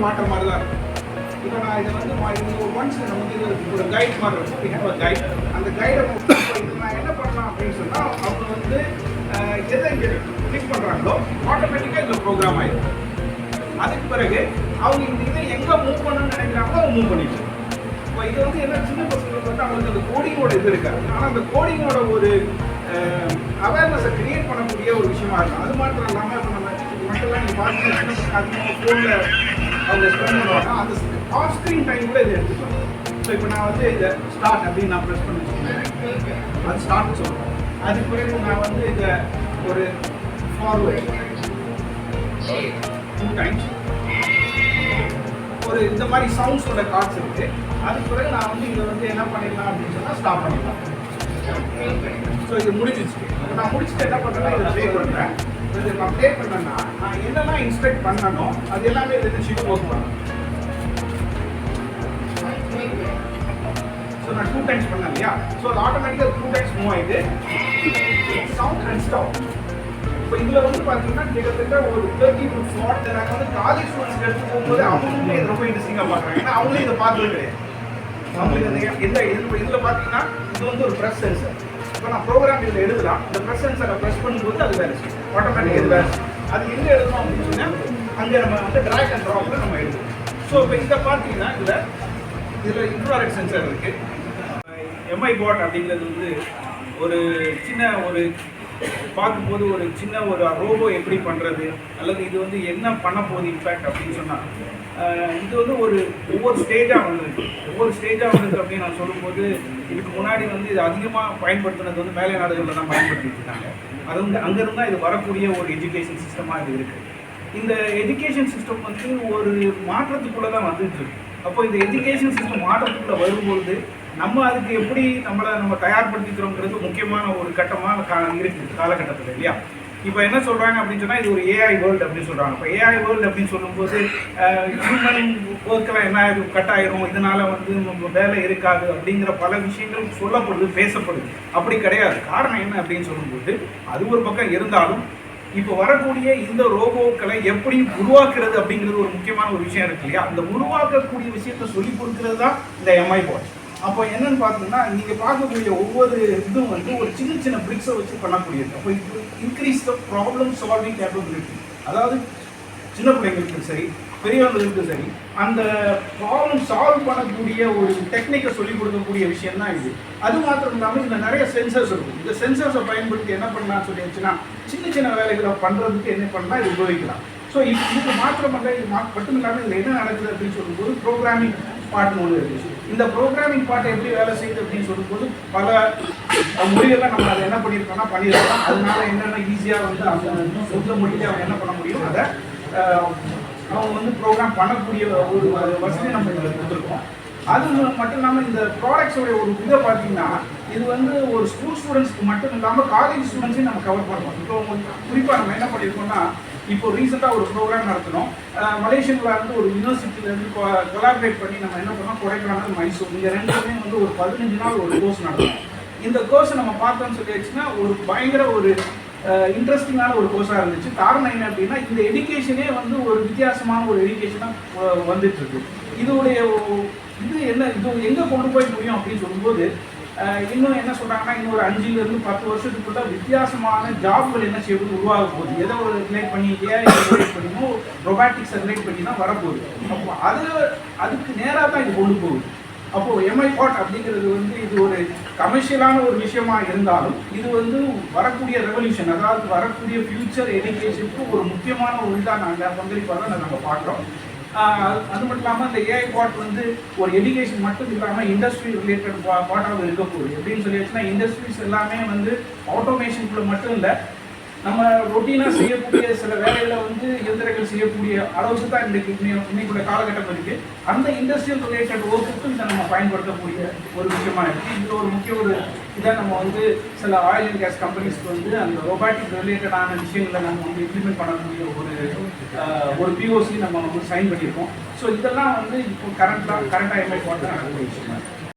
ப்ராசஸ்லாம் மாட்டுற மாதிரி தான் இருக்கும் இப்போ நான் இதை வந்து மா- இது ஒரு ஒன்ஸ் நமக்கு இது ஒரு கைட் மாதிரி இருக்கும். We have கைட் அந்த கைடை இது நான் என்ன பண்ணலாம் அப்படின்னு சொன்னால் அவங்க வந்து எதை இங்கே கிளிக் பண்ணுறாங்களோ ஆட்டோமேட்டிக்காக இந்த ப்ரோக்ராம் ஆயிடும் அதுக்கு பிறகு அவங்க இந்த இதை எங்கே மூவ் பண்ணணும்னு நினைக்கிறாங்களோ அவங்க மூவ் பண்ணிட்டு இப்போ இது வந்து என்ன சின்ன பசங்களுக்கு வந்து அவங்களுக்கு அந்த கோடிங்கோட இது இருக்காது. ஆனால் அந்த கோடிங்கோட ஒரு அவேர்னஸை கிரியேட் பண்ணக்கூடிய ஒரு விஷயமா இருக்கும். அது மாத்திரம் இல்லாமல் இப்போ நம்ம மட்டும் நீங்கள் பார்த்தீங்கன்னா அதிகமாக ஃபோனில் அவங்க ஸ்பெண்ட் பண்ணுவாங்க அந்த ஆஃப் ஸ்க்ரீன் டைம் கூட இதை எடுத்துக்கலாம். ஸோ இப்போ நான் வந்து இதை ஸ்டார்ட் அப்படின்னு நான் ப்ரெஸ் பண்ணி வச்சுக்கோங்க அது ஸ்டார்ட் சொல்கிறேன் அதுக்கு பிறகு நான் வந்து இதை ஒரு ஃபார்வர்ட் டூ டைம்ஸ் ஒரு இந்த மாதிரி சவுண்ட்ஸோட கார்ட்ஸ் இருக்கு. அதுக்கு பிறகு நான் வந்து இதை வந்து என்ன பண்ணிடலாம் அப்படின்னு சொன்னால் ஸ்டாப் பண்ணிடலாம். ஸோ இது முடிஞ்சிச்சு நான் முடிச்சுட்டு என்ன பண்ணுறேன்னா இதை ப்ளே பண்ணுறேன் இது நான் ப்ளே பண்ணேன்னா நான் என்னெல்லாம் இன்ஸ்பெக்ட் பண்ணணும் அது எல்லாமே இது ஷீட் ஒர்க் பண்ணணும் ஸோ நான் டூ டைம்ஸ் பண்ணேன் இல்லையா? ஸோ அது ஆட்டோமேட்டிக்காக டூ டைம்ஸ் மூவ் ஆயிடுது சவுண்ட் அண்ட் ஸ்டாப் இப்போ இதில் வந்து பார்த்தீங்கன்னா கிட்டத்தட்ட ஒரு தேர்ட்டி டு ஃபார்ட் நாங்கள் வந்து காலேஜ் ஸ்டூடெண்ட்ஸ் எடுத்து போகும்போது அவங்களுமே இது ரொம்ப இன்ட்ரெஸ்டிங்காக பார்க்குறாங்க. ஏன்னா அவங்களே இதை பார்த்தது கிடையாது. அவங்களுக்கு அந்த எந்த இதில் இதில் பார்த்தீங்கன்னா இது வந்து ஒரு ப்ரெஸ் சென்சர் இப்போ நான் ப்ரோக்ராம் இதில் எழுதலாம். இந்த ப்ரெஸ் சென்சரை ப்ரெஸ் பண்ணும்போது அது வேலை செய்யும். ஆட்டோமேட்டிக் இது வேலை செய்யும். அது எங்கே எழுதணும் அப்படின்னு சொன்னால் அங்கே நம்ம வந்து ட்ராக் அண்ட் ட்ராப்பில் நம்ம எழுதுவோம். ஸோ இப்போ இதை பார்த்தீங்கன்னா இதில் இதில் இன்ஃப்ராரெட் சென்சர் இருக்குது எம்ஐ பாட் அப்படிங்கிறது வந்து ஒரு சின்ன ஒரு பார்க்கும்போது ஒரு சின்ன ஒரு ரோபோ எப்படி பண்ணுறது அல்லது இது வந்து என்ன பண்ண போகுது இம்பேக்ட் அப்படின்னு சொன்னால் இது வந்து ஒரு ஒவ்வொரு ஸ்டேஜாக வந்திருக்கு. ஒவ்வொரு ஸ்டேஜாக வந்திருக்கு அப்படின்னு நான் சொல்லும்போது இதுக்கு முன்னாடி வந்து இது அதிகமாக பயன்படுத்தினது வந்து மேலை நாடுகளில் தான் பயன்படுத்திட்டு இருக்காங்க அது வந்து அங்கேருந்து இது வரக்கூடிய ஒரு எஜுகேஷன் சிஸ்டமாக இது இருக்குது இந்த எஜுகேஷன் சிஸ்டம் வந்து ஒரு மாற்றத்துக்குள்ளே தான் வந்துட்டு இருக்கு. அப்போ இந்த எஜுகேஷன் சிஸ்டம் மாற்றத்துக்குள்ளே வரும்பொழுது நம்ம அதுக்கு எப்படி நம்மளை நம்ம தயார்படுத்திக்கிறோங்கிறது முக்கியமான ஒரு கட்டமாக கா இருக்குது காலகட்டத்தில் இல்லையா? இப்போ என்ன சொல்கிறாங்க அப்படின்னு சொன்னால் இது ஒரு ஏஐ வேர்ல்டு அப்படின்னு சொல்கிறாங்க இப்போ ஏஐ வேர்ல்டு அப்படின்னு சொல்லும்போது ஹியூமன் ஒர்க்கெலாம் என்ன ஆயிடும் கட் ஆகிரும் இதனால் வந்து நம்ம வேலை இருக்காது அப்படிங்கிற பல விஷயங்கள் சொல்லப்படுது பேசப்படுது. அப்படி கிடையாது. காரணம் என்ன அப்படின்னு சொல்லும்போது அது ஒரு பக்கம் இருந்தாலும் இப்போ வரக்கூடிய இந்த ரோபோக்களை எப்படி உருவாக்குறது அப்படிங்கிறது ஒரு முக்கியமான ஒரு விஷயம் இருக்கு இல்லையா? அந்த உருவாக்கக்கூடிய விஷயத்த சொல்லி கொடுக்கிறது தான் இந்த எம்ஐ பாட்ஸ் அப்போ என்னன்னு பார்த்தீங்கன்னா நீங்க பார்க்கக்கூடிய ஒவ்வொரு இதுவும் வந்து ஒரு சின்ன சின்ன பிரிக்ஸை வச்சு பண்ணக்கூடியது. அப்போ இது increase the problem solving capability அதாவது சின்ன பிள்ளைங்களுக்கு சரி பெரியவங்களுக்கும் சரி அந்த ப்ராப்ளம் சால்வ் பண்ணக்கூடிய ஒரு டெக்னிக்கை சொல்லிக் கொடுக்கக்கூடிய விஷயம் தான் இது. அது மாத்திரம் இல்லாமல் இதில் நிறைய சென்சர்ஸ் இருக்கும். இந்த சென்சர்ஸை பயன்படுத்தி என்ன பண்ணலாம்னு சொல்லி வச்சுன்னா சின்ன சின்ன வேலைகளை பண்ணுறதுக்கு என்ன பண்ணால் இது உபயோகிக்கலாம். ஸோ இது இதுக்கு மாத்திரமல்ல இது மா- மட்டும் இல்லாமல் இதில் என்ன நடக்குது அப்படின்னு சொல்லும்போது ப்ரோக்ராமிங் பார்ட்னு ஒன்று இருந்துச்சு இந்த ப்ரோக்ராமிங் பார்ட் எப்படி வேலை செய்யுது அப்படின்னு சொல்லும்போது பல மொழிகள்லாம் நம்ம அதை என்ன பண்ணியிருக்கோம்னா பண்ணியிருக்கோம். அதனால என்னென்ன ஈஸியாக வந்து அந்த சொந்த மொழியில் அவங்க என்ன பண்ண முடியும் அதை அவங்க வந்து ப்ரோக்ராம் பண்ணக்கூடிய ஒரு வசதி நம்ம இதில் கொடுத்துருக்கோம். அது மட்டும் இல்லாமல் இந்த ப்ராடக்ட்ஸோடைய ஒரு இதை பார்த்தீங்கன்னா இது வந்து ஒரு ஸ்கூல் ஸ்டூடெண்ட்ஸ்க்கு மட்டும் இல்லாமல் காலேஜ் ஸ்டூடெண்ட்ஸையும் நம்ம கவர் பண்ணுறோம் இப்போ குறிப்பாக நம்ம என்ன பண்ணியிருக்கோம்னா இப்போ ரீசெண்டாக ஒரு ப்ரோக்ராம் நடத்தினோம். மலேசியாவில் வந்து ஒரு யூனிவர்சிட்டியிலேருந்து கொலாபரேட் பண்ணி நம்ம என்ன பண்ணோம்? கொடைக்கானல் மைசூர். இந்த ரெண்டுமே வந்து ஒரு பதினஞ்சு நாள் ஒரு கோர்ஸ் நடத்தணும் இந்த கோர்ஸை நம்ம பார்த்தோம்னு சொல்லியாச்சுன்னா ஒரு பயங்கர ஒரு இன்ட்ரெஸ்டிங்கான ஒரு கோர்ஸாக இருந்துச்சு. காரணம் என்ன அப்படின்னா இந்த எஜுகேஷனே வந்து ஒரு வித்தியாசமான ஒரு எஜுகேஷனாக வந்துட்டு இருக்கு. இதோடைய இது என்ன இது எங்கே கொண்டு போய் முடியும் அப்படின்னு சொல்லும்போது இன்னும் என்ன சொல்கிறாங்கன்னா இன்னும் ஒரு அஞ்சுலேருந்து பத்து வருஷத்துக்குள்ள வித்தியாசமான ஜாப்கள் என்ன செய்வது உருவாக போகுது. எதை ஒரு ரிலேட் பண்ணி ஏஐ ரிலேட் பண்ணினோ ரொபாட்டிக்ஸ் ரிலேட் பண்ணி தான் வரப்போகுது. அப்போ அது அதுக்கு நேராக தான் இது கொண்டு போகுது. அப்போது எம்ஐ பாட் அப்படிங்கிறது வந்து இது ஒரு கமர்ஷியலான ஒரு விஷயமா இருந்தாலும் இது வந்து வரக்கூடிய ரெவல்யூஷன் அதாவது வரக்கூடிய ஃபியூச்சர் எஜுகேஷனுக்கு ஒரு முக்கியமான ஒரு இதாக நாங்கள் பங்களிப்பாக தான் நம்ம பார்க்குறோம். அது அது மட்டும் இல்லாமல் இந்த ஏஐ பாட் வந்து ஒரு எஜுகேஷன் மட்டும் இல்லாமல் இண்டஸ்ட்ரி ரிலேட்டட் பாட்டாக இருக்கக்கூடும். எப்படின்னு சொல்லியாச்சுன்னா இண்டஸ்ட்ரீஸ் எல்லாமே வந்து ஆட்டோமேஷனுக்குள்ள மட்டும் இல்லை நம்ம ரொட்டீனாக செய்யக்கூடிய சில வேலையில் வந்து இயந்திரங்கள் செய்யக்கூடிய அளவுக்கு தான் இன்றைக்கு இன்னை- இன்னைக்குள்ள காலகட்டம் இருக்குது அந்த இண்டஸ்ட்ரியல் ரிலேட்டட் ஒர்க்குக்கும் இதை நம்ம பயன்படுத்தக்கூடிய ஒரு விஷயமா இருக்குது இதில் ஒரு முக்கிய ஒரு இதாக நம்ம வந்து சில ஆயில் அண்ட் கேஸ் கம்பெனிஸ்க்கு வந்து அந்த ரொபாட்டிக் ரிலேட்டடான விஷயங்களை நம்ம வந்து இம்ப்ளிமெண்ட் பண்ணக்கூடிய ஒரு ஒரு பிஓசி நம்ம வந்து சைன் பண்ணியிருக்கோம். ஸோ இதெல்லாம் வந்து இப்போ கரண்ட்டாக கரண்டாக எம்ஐ போட்டு நடக்கக்கூடிய விஷயமா இருக்குது